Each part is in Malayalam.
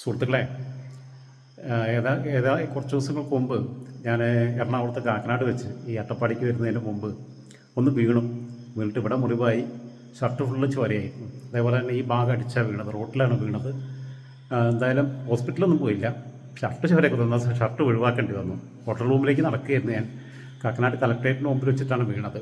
സുഹൃത്തുക്കളെ ഏതാ ഏതാ കുറച്ച് ദിവസങ്ങൾക്ക് മുമ്പ് ഞാൻ എറണാകുളത്ത് കാക്കനാട് വെച്ച് ഈ അട്ടപ്പാടിക്ക് വരുന്നതിന് മുമ്പ് ഒന്ന് വീണു. വീണിട്ട് ഇവിടെ മുറിവായി. ഷർട്ട് ഫുള്ള് ചോരയായിരുന്നു അതേപോലെ തന്നെ ഈ ഭാഗം അടിച്ചാൽ വീണത് റോട്ടിലാണ് വീണത്. എന്തായാലും ഹോസ്പിറ്റലൊന്നും പോയില്ല. ഷർട്ട് ചോരയൊക്കെ തന്ന. ഷർട്ട് ഒഴിവാക്കേണ്ടി വന്നു. ഹോട്ടൽ റൂമിലേക്ക് നടക്കുകയായിരുന്നു ഞാൻ. കാക്കനാട് കലക്ട്രേറ്റിന് മുമ്പിൽ വെച്ചിട്ടാണ് വീണത്.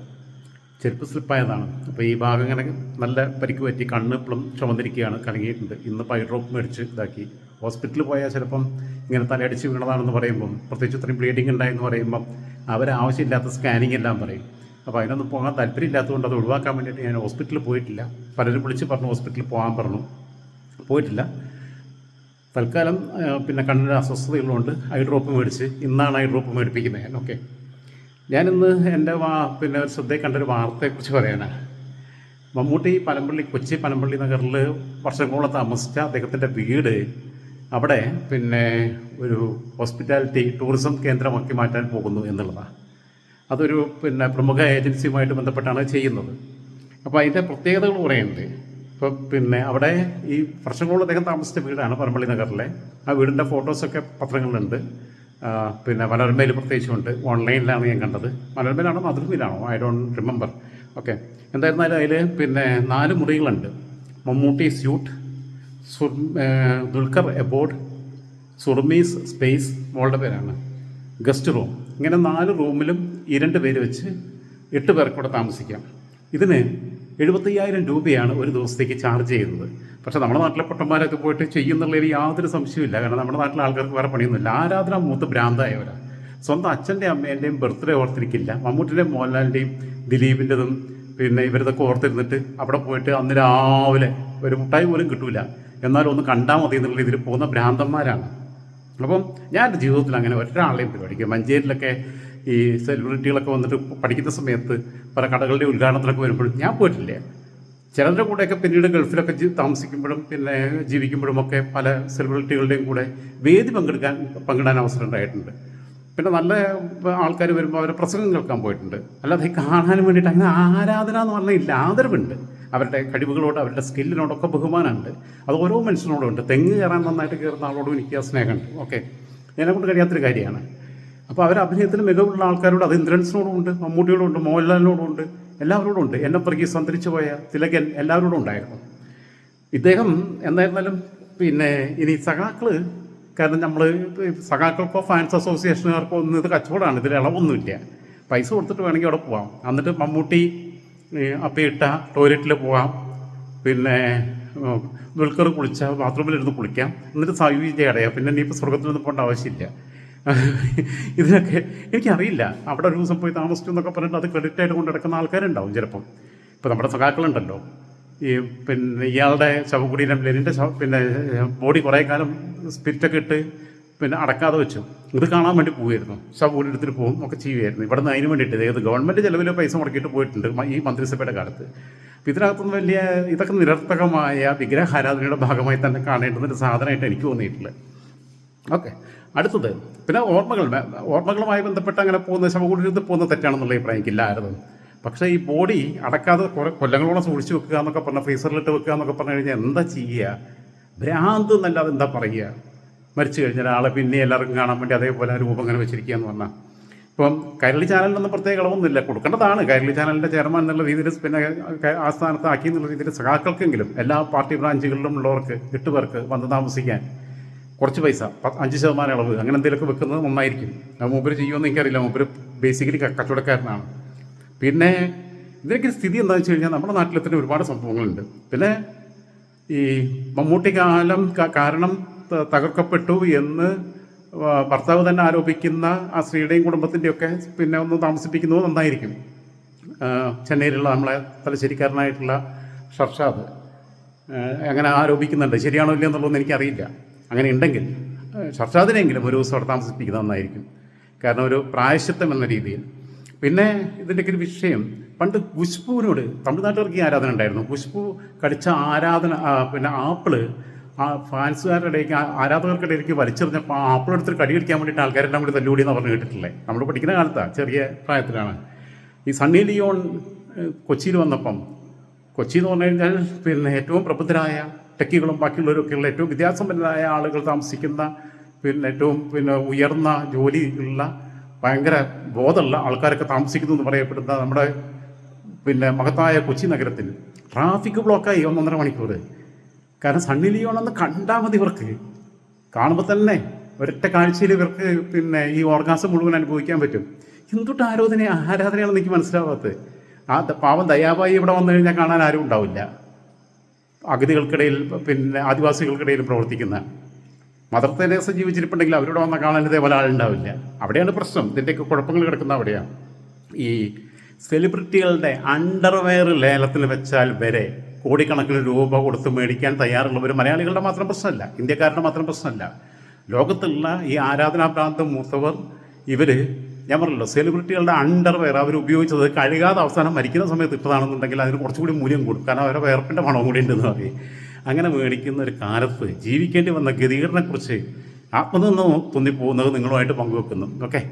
ചെരുപ്പ് സ്ലിപ്പായതാണ്. അപ്പോൾ ഈ ഭാഗം ഇങ്ങനെ നല്ല പരിക്ക് പറ്റി കണ്ണ് ഇപ്പോഴും ചുമന്നിരിക്കുകയാണ് കലങ്ങിയിട്ടുണ്ട്. ഇന്ന് പൈ ഡ്രോപ്പ് മേടിച്ച് ഇതാക്കി. ഹോസ്പിറ്റലിൽ പോയാൽ ചിലപ്പം ഇങ്ങനെ തലയടിച്ച് വീണതാണെന്ന് പറയുമ്പം പ്രത്യേകിച്ച് ഇത്രയും ബ്ലീഡിങ് ഉണ്ടായെന്ന് പറയുമ്പം അവർ ആവശ്യമില്ലാത്ത സ്കാനിങ് എല്ലാം പറയും. അപ്പോൾ അതിനൊന്നും പോകാൻ താല്പര്യമില്ലാത്തതുകൊണ്ട് അത് ഒഴിവാക്കാൻ വേണ്ടിയിട്ട് ഞാൻ ഹോസ്പിറ്റലിൽ പോയിട്ടില്ല. പലരും വിളിച്ച് പറഞ്ഞു ഹോസ്പിറ്റലിൽ പോകാൻ പറഞ്ഞു. പോയിട്ടില്ല. തൽക്കാലം പിന്നെ കണ്ണിന് അസ്വസ്ഥതയുള്ളതുകൊണ്ട് ഐ ഡ്രോപ്പ് മേടിച്ച് ഇന്നാണ് ഐ ഡ്രോപ്പ് മേടിപ്പിക്കുന്നത് ഞാൻ. ഓക്കെ. ഞാനിന്ന് എന്റെ വാ പിന്നെ ശ്രദ്ധയിൽ കണ്ടൊരു വാർത്തയെക്കുറിച്ച് പറയാനാണ് മമ്മൂട്ടി പനമ്പള്ളി കൊച്ചി പനമ്പള്ളി നഗറിൽ വർഷങ്ങളോളം താമസിച്ച അദ്ദേഹത്തിന്റെ വീട് അവിടെ പിന്നെ ഒരു ഹോസ്പിറ്റാലിറ്റി ടൂറിസം കേന്ദ്രമാക്കി മാറ്റാൻ പോകുന്നു എന്നുള്ളതാണ് അതൊരു പിന്നെ പ്രമുഖ ഏജൻസിയുമായിട്ട് ബന്ധപ്പെട്ടാണ് ചെയ്യുന്നത്. അപ്പോൾ അതിന്റെ പ്രത്യേകതകൾ കുറേയുണ്ട് ഇപ്പോൾ പിന്നെ അവിടെ ഈ വർഷങ്ങളോളം അദ്ദേഹം താമസിച്ച വീടാണ് പനമ്പള്ളി നഗറിലെ. ആ വീടിന്റെ ഫോട്ടോസൊക്കെ പത്രങ്ങളിലുണ്ട്. പിന്നെ മനോരമയിൽ പ്രത്യേകിച്ചുണ്ട് ഓൺലൈനിലാണ് ഞാൻ കണ്ടത്. മനോരമയിലാണോ മാതൃഭൂമിയിലാണോ ഐ ഡോണ്ട് റിമെമ്പർ ഓക്കെ എന്തായിരുന്നാലും അതിൽ പിന്നെ നാല് മുറികളുണ്ട്. മമ്മൂട്ടി സ്യൂട്ട് സുർ ദുൽഖർ എബോർഡ് സുർമീസ് സ്പേസ് മോളുടെ പേരാണ്. Guest room. ഇങ്ങനെ നാല് റൂമിലും ഈ രണ്ട് പേര് വെച്ച് എട്ട് പേർക്കൂടെ താമസിക്കാം. ഇതിന് എഴുപത്തയ്യായിരം രൂപയാണ് ഒരു ദിവസത്തേക്ക് ചാർജ് ചെയ്യുന്നത്. പക്ഷേ നമ്മുടെ നാട്ടിലെ പൊട്ടന്മാരൊക്കെ പോയിട്ട് ചെയ്യുന്നുള്ളതിൽ യാതൊരു സംശയമില്ല കാരണം നമ്മുടെ നാട്ടിലെ ആൾക്കാർക്ക് വേറെ പണിയൊന്നുമില്ല. ആരാധന മൂത്ത് ഭ്രാന്തായവരാ. സ്വന്തം അച്ഛന്റെ അമ്മേന്റെയും ബർത്ത്ഡേ ഓർത്തിരിക്കില്ല. മമ്മൂട്ടിന്റെയും മോഹൻലാലിന്റെയും ദിലീപിന്റെതും പിന്നെ ഇവരതൊക്കെ ഓർത്തിരുന്നിട്ട് അവിടെ പോയിട്ട് അന്ന് രാവിലെ ഒരു മുട്ടായി പോലും കിട്ടൂല. എന്നാലും ഒന്ന് കണ്ടാൽ മതി എന്നുള്ള രീതിയിൽ പോകുന്ന ഭ്രാന്തന്മാരാണ്. അപ്പം ഞാൻ എന്റെ ജീവിതത്തിൽ അങ്ങനെ ഒരാളെയും പരിപാടിക്കും മഞ്ചേരിയിലൊക്കെ ഈ സെലിബ്രിറ്റികളൊക്കെ വന്നിട്ട് പഠിക്കുന്ന സമയത്ത് പല കടകളുടെ ഉദ്ഘാടനത്തിലൊക്കെ വരുമ്പോഴും ഞാൻ പോയിട്ടില്ലേ. ചിലരുടെ കൂടെയൊക്കെ പിന്നീട് ഗൾഫിലൊക്കെ താമസിക്കുമ്പോഴും പിന്നെ ജീവിക്കുമ്പോഴുമൊക്കെ പല സെലിബ്രിറ്റികളുടെയും കൂടെ വേദി പങ്കെടുക്കാൻ പങ്കിടാൻ അവസരം ഉണ്ടായിട്ടുണ്ട്. പിന്നെ നല്ല ആൾക്കാർ വരുമ്പോൾ അവരെ പ്രസംഗം കേൾക്കാൻ പോയിട്ടുണ്ട്. അല്ലാതെ കാണാനും വേണ്ടിയിട്ട് അങ്ങനെ ആരാധന എന്ന് പറഞ്ഞാൽ ഇല്ല ആദരവുണ്ട്. അവരുടെ കഴിവുകളോട് അവരുടെ സ്കില്ലിനോടൊക്കെ ബഹുമാനമുണ്ട്. അത് ഓരോ മനുഷ്യനോടും ഉണ്ട്. തെങ്ങ് കയറാൻ നന്നായിട്ട് കയറുന്ന ആളോടും എനിക്ക് ആ സ്നേഹമുണ്ട്. ഓക്കെ. എന്നെക്കൊണ്ട് കഴിയാത്തൊരു കാര്യമാണ്. അപ്പോൾ അവർ അഭിനയത്തിന് മികവുള്ള ആൾക്കാരോട് അത് ഇന്ദ്രൻസിനോടും ഉണ്ട് മമ്മൂട്ടിയോടും ഉണ്ട് മോഹൻലാലിനോടും ഉണ്ട് എല്ലാവരോടും ഉണ്ട്. എന്നെ പ്രകീസ് അന്തരിച്ചു പോയ തിലകൻ എല്ലാവരോടും ഉണ്ടായിരുന്നു. ഇദ്ദേഹം എന്തായിരുന്നാലും പിന്നെ ഇനി സഖാക്കൾ കാരണം നമ്മൾ സഖാക്കൾക്കോ ഫാൻസ് അസോസിയേഷനുകാർക്കോ ഒന്നും ഇത് കച്ചവടമാണ് ഇതിൽ ഇളവൊന്നുമില്ല. പൈസ കൊടുത്തിട്ട് വേണമെങ്കിൽ അവിടെ പോവാം. എന്നിട്ട് മമ്മൂട്ടി അപ്പയിട്ട ടോയ്ലറ്റിൽ പോവാം. പിന്നെ ദുൽഖർ കുളിച്ചാൽ ബാത്റൂമിലിരുന്ന് കുളിക്കാം. എന്നിട്ട് സായുജ്യ അടയാം പിന്നെ ഇനിയിപ്പോൾ നിന്ന് പോകേണ്ട ആവശ്യമില്ല. ഇതിനൊക്കെ എനിക്കറിയില്ല. അവിടെ ഒരു ദിവസം പോയി താമസിച്ചു എന്നൊക്കെ പറഞ്ഞിട്ട് അത് ക്രെഡിറ്റ് ആയിട്ട് കൊണ്ട് നടക്കുന്ന ആൾക്കാരുണ്ടാവും ചിലപ്പം. ഇപ്പോൾ നമ്മുടെ സഖാക്കളുണ്ടല്ലോ. ഈ പിന്നെ ഇയാളുടെ ശവകുടീരം ലെനിന്റെ ശവ പിന്നെ ബോഡി കുറേ കാലം സ്പിരിറ്റൊക്കെ ഇട്ട് പിന്നെ അടക്കാതെ വെച്ചു. ഇത് കാണാൻ വേണ്ടി പോകുമായിരുന്നു ശവകുടി എടുത്തിട്ട് പോകും ഒക്കെ ചെയ്യുമായിരുന്നു ഇവിടുന്ന് അതിന് വേണ്ടിയിട്ട് ഏത് ഗവൺമെന്റ് ചിലവിൽ പൈസ മുടക്കിയിട്ട് പോയിട്ടുണ്ട് ഈ മന്ത്രിസഭയുടെ കാലത്ത്. അപ്പം ഇതിനകത്തുനിന്ന് വലിയ ഇതൊക്കെ നിരർത്ഥകമായ വിഗ്രഹാരാധനയുടെ ഭാഗമായി തന്നെ കാണേണ്ടുന്ന ഒരു സാധനമായിട്ട് എനിക്ക് തോന്നിയിട്ടുള്ളത് ഓക്കെ. അടുത്തത് പിന്നെ ഓർമ്മകൾ ഓർമ്മകളുമായി ബന്ധപ്പെട്ട് അങ്ങനെ പോകുന്ന ശവകുടീരത്തിൽ പോകുന്ന തെറ്റാണെന്നുള്ള അഭിപ്രായം എനിക്കില്ലായിരുന്നു. പക്ഷേ ഈ ബോഡി അടക്കാതെ കുറേ കൊല്ലങ്ങളോളം സൂക്ഷിച്ച് വെക്കുക എന്നൊക്കെ പറഞ്ഞാൽ ഫ്രീസറിലിട്ട് വെക്കുക എന്നൊക്കെ പറഞ്ഞു കഴിഞ്ഞാൽ എന്താ ചെയ്യുക? ഭ്രാന്ത് എന്നല്ലാതെ എന്താ പറയുക? മരിച്ചു കഴിഞ്ഞാൽ ആളെ പിന്നെ എല്ലാവർക്കും കാണാൻ വേണ്ടി അതേപോലെ രൂപം അങ്ങനെ വെച്ചിരിക്കുക എന്ന് പറഞ്ഞാൽ ഇപ്പം കൈരളി ചാനലിനൊന്നും പ്രത്യേക ഇളവൊന്നുമില്ല. കൊടുക്കേണ്ടതാണ്. കൈരളി ചാനലിന്റെ ചെയർമാൻ എന്നുള്ള രീതിയിൽ പിന്നെ ആ സ്ഥാനത്ത് ആക്കി എന്നുള്ള രീതിയിൽ സഖാക്കൾക്കെങ്കിലും എല്ലാ പാർട്ടി ബ്രാഞ്ചുകളിലും ഉള്ളവർക്ക് എട്ട് പേർക്ക് വന്ന് താമസിക്കാൻ. കുറച്ച് പൈസ അഞ്ച് ശതമാനം ഇളവ് അങ്ങനെ എന്തെങ്കിലുമൊക്കെ വെക്കുന്നത് നന്നായിരിക്കും. അത് മൂപ്പര് ചെയ്യുമെന്ന് എനിക്കറിയില്ല. മൂപ്പര് ബേസിക്കലി കച്ചവടക്കാരനാണ്. പിന്നെ ഇതിനൊക്കെ സ്ഥിതി എന്താണെന്ന് വെച്ച് കഴിഞ്ഞാൽ നമ്മുടെ നാട്ടിൽ തന്നെ ഒരുപാട് സംഭവങ്ങളുണ്ട്. പിന്നെ ഈ മമ്മൂട്ടി കാലം കാരണം തകർക്കപ്പെട്ടു എന്ന് ഭർത്താവ് തന്നെ ആരോപിക്കുന്ന ആ സ്ത്രീയുടെയും കുടുംബത്തിന്റെയൊക്കെ പിന്നെ ഒന്ന് താമസിപ്പിക്കുന്നത് നന്നായിരിക്കും. ചെന്നൈയിലുള്ള നമ്മളെ തലശ്ശേരിക്കാരനായിട്ടുള്ള ഷർഷാദ് അങ്ങനെ ആരോപിക്കുന്നുണ്ട്. ശരിയാണോ ഇല്ലയോ എന്നുള്ളതൊന്നും എനിക്കറിയില്ല. അങ്ങനെ ഉണ്ടെങ്കിൽ ചർച്ചാതിനെങ്കിലും ഒരു ദിവസം അവിടെ താമസിപ്പിക്കുന്നത് നന്നായിരിക്കും. കാരണം ഒരു പ്രായശ്ചിത്തം എന്ന രീതിയിൽ. പിന്നെ ഇതിന്റെയൊക്കെ ഒരു വിഷയം പണ്ട് ഖുശ്ബുവിനോട് തമിഴ്നാട്ടുകാർക്ക് ഈ ആരാധന ഉണ്ടായിരുന്നു. ഖുശ്ബു കടിച്ച ആരാധന പിന്നെ ആപ്പിൾ ആ ഫാൻസുകാരുടെ ഇടയ്ക്ക് ആ- ആരാധകരുടെ ഇടയ്ക്ക് വലിച്ചെറിഞ്ഞപ്പോൾ ആപ്പിൾ എടുത്തിട്ട് കടി കടിക്കാൻ വേണ്ടിയിട്ട് ആൾക്കാരെല്ലാം കൂടി തല്ലുകൂടി എന്ന് പറഞ്ഞ് കേട്ടിട്ടില്ലേ? നമ്മൾ പഠിക്കുന്ന കാലത്താണ് ചെറിയ പ്രായത്തിലാണ്. ഈ സണ്ണി ലിയോൺ കൊച്ചിയിൽ വന്നപ്പം കൊച്ചി എന്ന് പറഞ്ഞു കഴിഞ്ഞാൽ പിന്നെ ഏറ്റവും പ്രബുദ്ധരായ ടെക്കികളും ബാക്കിയുള്ളവരൊക്കെയുള്ള ഏറ്റവും വിദ്യാസമ്പന്നരായ ആളുകൾ താമസിക്കുന്ന പിന്നെ ഏറ്റവും പിന്നെ ഉയർന്ന ജോലിയുള്ള ഭയങ്കര ബോധമുള്ള ആൾക്കാരൊക്കെ താമസിക്കുന്നു എന്ന് പറയപ്പെടുന്ന നമ്മുടെ പിന്നെ മഹത്തായ കൊച്ചി നഗരത്തിൽ ട്രാഫിക് ബ്ലോക്കായി ഒന്നൊന്നര മണിക്കൂർ. കാരണം സണ്ണി ലിയോണെന്ന് കണ്ടാൽ മതി ഇവർക്ക്. കാണുമ്പോൾ തന്നെ ഒരൊറ്റ കാഴ്ചയിൽ ഇവർക്ക് പിന്നെ ഈ ഓർഗാസം മുഴുവൻ അനുഭവിക്കാൻ പറ്റും. എന്തുട്ട് ആരാധന ആരാധനയാണെന്ന് എനിക്ക് മനസ്സിലാവാത്തത്. ആ പാവം ദയാബായി ഇവിടെ വന്നു കഴിഞ്ഞാൽ കാണാൻ ആരും ഉണ്ടാവില്ല. അഗതികൾക്കിടയിൽ പിന്നെ ആദിവാസികൾക്കിടയിൽ പ്രവർത്തിക്കുന്ന. മദർ തെരേസ ജീവിച്ചിരിപ്പുണ്ടെങ്കിൽ അവരോട് വന്ന കാണാൻ ഇതേപോലെ ആളുണ്ടാവില്ല അവിടെയാണ് പ്രശ്നം. ഇതിന്റെയൊക്കെ കുഴപ്പങ്ങൾ കിടക്കുന്ന അവിടെയാണ്. ഈ സെലിബ്രിറ്റികളുടെ അണ്ടർവെയർ ലേലത്തിൽ വെച്ചാൽ വരെ കോടിക്കണക്കിന് രൂപ കൊടുത്ത് മേടിക്കാൻ തയ്യാറുള്ളവർ മലയാളികളുടെ മാത്രം പ്രശ്നമല്ല. ഇന്ത്യക്കാരുടെ മാത്രം പ്രശ്നമല്ല. ലോകത്തുള്ള ഈ ആരാധനാഭ്രാന്തം മൂത്തവർ ഇവർ ഞാൻ പറഞ്ഞല്ലോ സെലിബ്രിറ്റികളുടെ അണ്ടർവെയർ അവർ ഉപയോഗിച്ചത് കഴുകാതെ അവസാനം മരിക്കുന്ന സമയത്ത് ഇട്ടതാണെന്നുണ്ടെങ്കിൽ അതിന് കുറച്ചുകൂടി മൂല്യം കൂടും. കാരണം അവരുടെ വേർപ്പിന്റെ മണവും കൂടി ഉണ്ടെന്ന് പറയും. അങ്ങനെ മേടിക്കുന്ന ഒരു കാലത്ത് ജീവിക്കേണ്ടി വന്ന ഗതികേടിനെക്കുറിച്ച് ആത്മനിന്ന് തോന്നിപ്പോകുന്നത് നിങ്ങളുമായിട്ട് പങ്കുവെക്കുന്നു. ഓക്കെ?